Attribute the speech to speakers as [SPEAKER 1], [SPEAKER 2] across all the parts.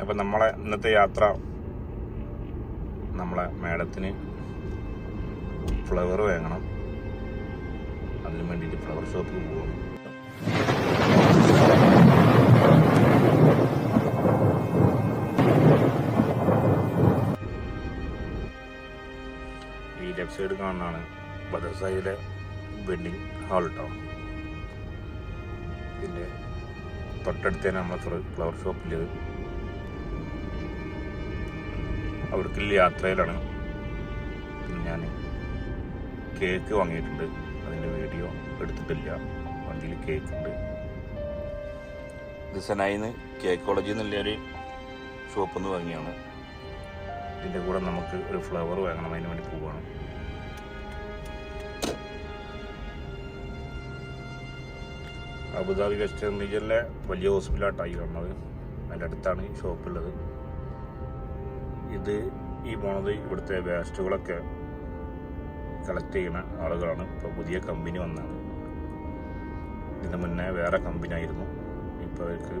[SPEAKER 1] അപ്പം നമ്മളെ ഇന്നത്തെ യാത്ര നമ്മളെ മേഡത്തിന് ഫ്ലവർ വേങ്ങണം. അതിന് വേണ്ടിയിട്ട് ഫ്ലവർ ഷോപ്പിൽ പോകണം ഈ ലെഫ്റ്റ് സൈഡ് കാണുന്നതാണ് ബദർസായിലെ വെഡിങ് ഹാൾ കേട്ടോ ഇതിന്റെ തൊട്ടടുത്ത് തന്നെ നമ്മളെ ഫ്ലവർ ഷോപ്പിൽ അവിടേക്കുള്ള യാത്രയിലാണ്. പിന്നെ ഞാൻ കേക്ക് വാങ്ങിയിട്ടുണ്ട്. അതിന്റെ വീഡിയോ എടുത്തിട്ടില്ല. വണ്ടിയിൽ കേക്ക് ഉണ്ട് ഇത് സെനായിന്ന് കേക്കോളജി എന്നുള്ളൊരു ഷോപ്പിൽ നിന്ന് വാങ്ങിയാണ്. ഇതിന്റെ കൂടെ നമുക്ക് ഒരു ഫ്ലവർ വാങ്ങണം. അതിന് വേണ്ടി പോവുകയാണ് അബുദാബി വെസ്റ്റേൺ റീജിയനിലെ വലിയ ഹോസ്പിറ്റലായിട്ടായി കാണുന്നത്. അതിന്റെ അടുത്താണ് ഈ ഷോപ്പുള്ളത്. ഇത് ഈ പോണത് ഇവിടുത്തെ വേസ്റ്റുകളൊക്കെ കളക്ട് ചെയ്യുന്ന ആളുകളാണ്. ഇപ്പോൾ പുതിയ കമ്പനി വന്നാണ്. ഇതിന് മുന്നേ വേറെ കമ്പനി ആയിരുന്നു. ഇപ്പോൾ അവർക്ക്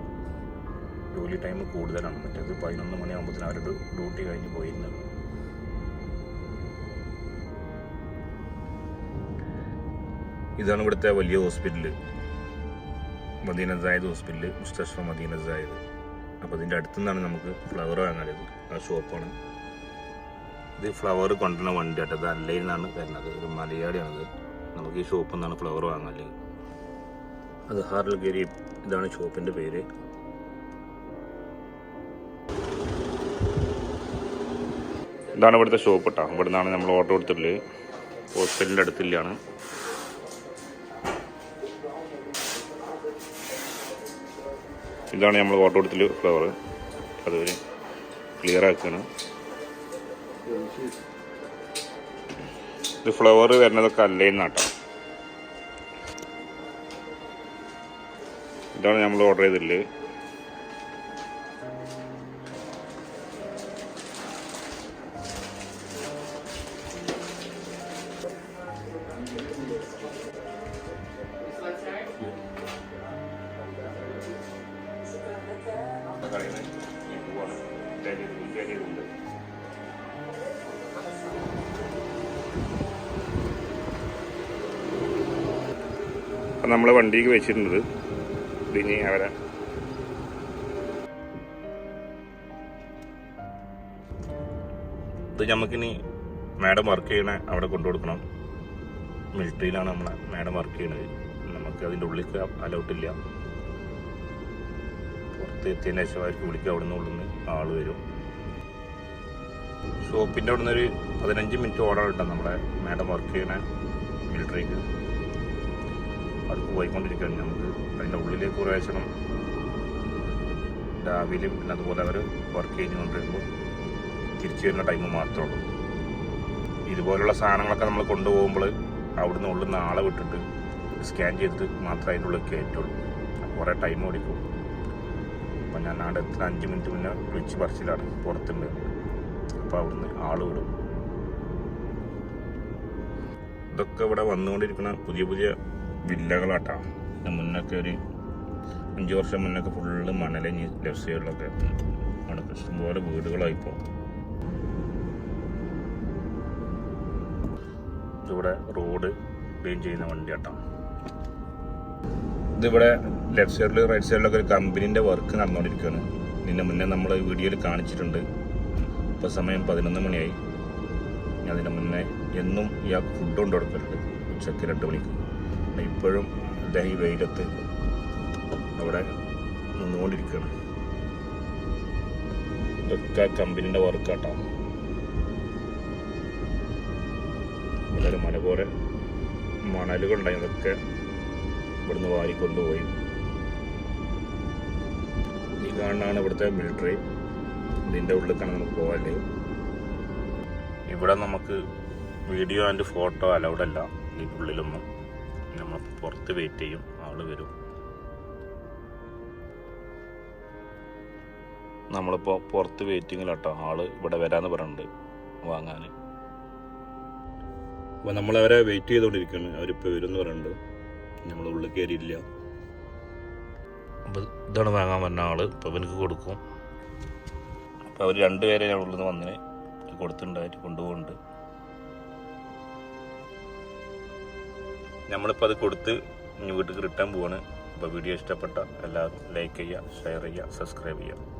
[SPEAKER 1] ജോലി ടൈം കൂടുതലാണ്. മറ്റേത് പതിനൊന്ന് മണിയാകുമ്പോഴത്തേന് അവരുടെ ഡ്യൂട്ടി കഴിഞ്ഞ് പോയിരുന്നത് ഇതാണ് ഇവിടുത്തെ വലിയ ഹോസ്പിറ്റൽ മദീന സായത് ഹോസ്പിറ്റൽ മുസ്തഷ്ഫ മദീന സായത് അപ്പോൾ ഇതിന്റെ അടുത്തു നിന്നാണ് നമുക്ക് ഫ്ലവർ വാങ്ങാനത് ആ ഷോപ്പാണ് ഇത് ഫ്ലവർ കൊണ്ടുവരുന്ന വണ്ടി ആട്ടോ ഇത് അല്ലയിൽ നിന്നാണ് വരുന്നത്. ഒരു മലയാളിയാണത്. നമുക്ക് ഈ ഷോപ്പിൽ നിന്നാണ് ഫ്ലവർ വാങ്ങാൽ അത് ഹാറിൽ ഇതാണ് ഷോപ്പിന്റെ പേര്. ഇതാണ് ഇവിടുത്തെ ഷോപ്പ് കേട്ടോ. ഇവിടെ നിന്നാണ് നമ്മൾ ഓട്ടോ കൊടുത്തിട്ടുള്ളത്. ഹോസ്പിറ്റലിന്റെ അടുത്തില്ലാണ്. ഇതാണ് നമ്മൾ ഓട്ടോ എടുത്തിൽ ഫ്ലവർ അത് ക്ലിയർ ആക്കുകയാണ് ഇത് ഫ്ലവർ വരുന്നതൊക്കെ അല്ലേ നാട്ടോ ഇതാണ് നമ്മൾ ഓർഡർ ചെയ്തിട്ടുള്ളത്. അപ്പം നമ്മൾ വണ്ടിക്ക് വെച്ചിരുന്നത് ഇനി അവരെ ഇത് നമുക്കിനി മാഡം വർക്ക് ചെയ്യണ അവിടെ കൊണ്ടു കൊടുക്കണം. മിലിറ്ററിയിലാണ് നമ്മളെ മാഡം വർക്ക് ചെയ്യണത്. നമുക്ക് അതിന്റെ ഉള്ളിൽ അലൗട്ടില്ല പുറത്ത് എത്തിയതിന് ശേഷം അവർക്ക് വിളിക്കുക. അവിടെ നിന്ന് ഉള്ളിൽ നിന്ന് ആൾ വരും ഷോപ്പിന്റെ അവിടെ നിന്നൊരു പതിനഞ്ച് മിനിറ്റ് ഓർഡർ കിട്ടാം നമ്മളെ മാഡം വർക്ക് ചെയ്യണ മിലിറ്ററിക്ക് അവർക്ക് പോയിക്കൊണ്ടിരിക്കുകയാണ്. നമുക്ക് അതിന്റെ ഉള്ളിലേക്ക് പ്രവേശനം രാവിലെയും പിന്നെ അതുപോലെ അവർ വർക്ക് ചെയ്തുകൊണ്ടിരുമ്പോൾ തിരിച്ചു വരുന്ന ടൈം മാത്രമേ ഉള്ളൂ. ഇതുപോലുള്ള സാധനങ്ങളൊക്കെ നമ്മൾ കൊണ്ടുപോകുമ്പോൾ അവിടുന്ന് ഉള്ളിൽ നിന്ന് ആളെ വിട്ടിട്ട് സ്കാൻ ചെയ്തിട്ട് മാത്രമേ അതിന്റെ ഉള്ളിൽ കയറ്റുള്ളൂ കുറേ ടൈം ഓടിക്കും ഞാൻ അവിടെ എത്തുന്ന അഞ്ച് മിനിറ്റ് മുന്നേ വിളിച്ച് പറിച്ചിലാണ്. പുറത്തുണ്ട്. അപ്പോൾ അവിടുന്ന് ആൾ വിടും. ഇതൊക്കെ ഇവിടെ വന്നുകൊണ്ടിരിക്കുന്ന പുതിയ പുതിയ വില്ലകളാട്ടാ. ഇതിന് മുന്നൊക്കെ ഒരു അഞ്ച് വർഷം മുന്നൊക്കെ ഫുള്ള് മണലഞ്ഞ് ലെഫ്റ്റ് സൈഡിലൊക്കെ അവിടെ ഇഷ്ടംപോലെ വീടുകളായിപ്പോൾ ഇതിവിടെ റോഡ് ക്ലീൻ ചെയ്യുന്ന വണ്ടി കേട്ടോ ഇതിവിടെ ലെഫ്റ്റ് സൈഡിൽ റൈറ്റ് സൈഡിലൊക്കെ ഒരു കമ്പനീന്റെ വർക്ക് നടന്നുകൊണ്ടിരിക്കുകയാണ് ഇതിന്റെ മുന്നേ നമ്മൾ വീഡിയോയിൽ കാണിച്ചിട്ടുണ്ട്. ഇപ്പോൾ സമയം പതിനൊന്ന് മണിയായി. അതിന്റെ മുന്നേ എന്നും ഇയാൾക്ക് ഫുഡ് കൊണ്ട് കൊടുക്കലുണ്ട്. ഉച്ചയ്ക്ക് രണ്ട് മണിക്ക്. ഇപ്പോഴും അദ്ദേഹം ഈ വെയിലത്ത് അവിടെ നിന്നുകൊണ്ടിരിക്കുകയാണ് ഇതൊക്കെ കമ്പനീന്റെ വർക്കാട്ടോ വളരെ മല പോലെ മണലുകളുണ്ടായി. അതൊക്കെ ഇവിടുന്ന് വാരിക്കൊണ്ടുപോയി. ഈ കാണുന്നതാണ് ഇവിടുത്തെ മിലിറ്ററി ഇതിന്റെ ഉള്ളിലേക്കാണ് നമുക്ക് പോകൽ. ഇവിടെ നമുക്ക് വീഡിയോ ആൻഡ് ഫോട്ടോ അലൗഡ് അല്ല. ഈ ഉള്ളിലൊന്നും. നമ്മൾ പുറത്ത് വെയിറ്റ് ചെയ്യും. ആൾ വരും. നമ്മളിപ്പോൾ പുറത്ത് വെയിറ്റിങ്ങിലാട്ടോ ആൾ ഇവിടെ വരാന്ന് പറഞ്ഞിട്ടുണ്ട് വാങ്ങാൻ അപ്പോൾ നമ്മളവരെ വെയിറ്റ് ചെയ്തുകൊണ്ടിരിക്കുകയാണ് അവരിപ്പോൾ വരും എന്ന് പറയുന്നുണ്ട് നമ്മൾ ഉള്ളിൽ കയറിയില്ല ഇതാണ് വാങ്ങാൻ വരുന്ന ആൾ. ഇപ്പോൾ ഇവനക്ക് കൊടുക്കും. അപ്പോൾ അവർ രണ്ടുപേരെ ഉള്ളിൽ നിന്ന് വന്നിന്. കൊടുത്തിട്ടുണ്ടായിട്ട് കൊണ്ടുപോകുന്നുണ്ട്. നമ്മളിപ്പോൾ അത് കൊടുത്ത് ഇനി വീട്ടിൽ റിട്ടേൺ പോവാണ്. അപ്പോൾ വീഡിയോ ഇഷ്ടപ്പെട്ട എല്ലാവരും ലൈക്ക് ചെയ്യുക ഷെയർ ചെയ്യുക സബ്സ്ക്രൈബ് ചെയ്യുക.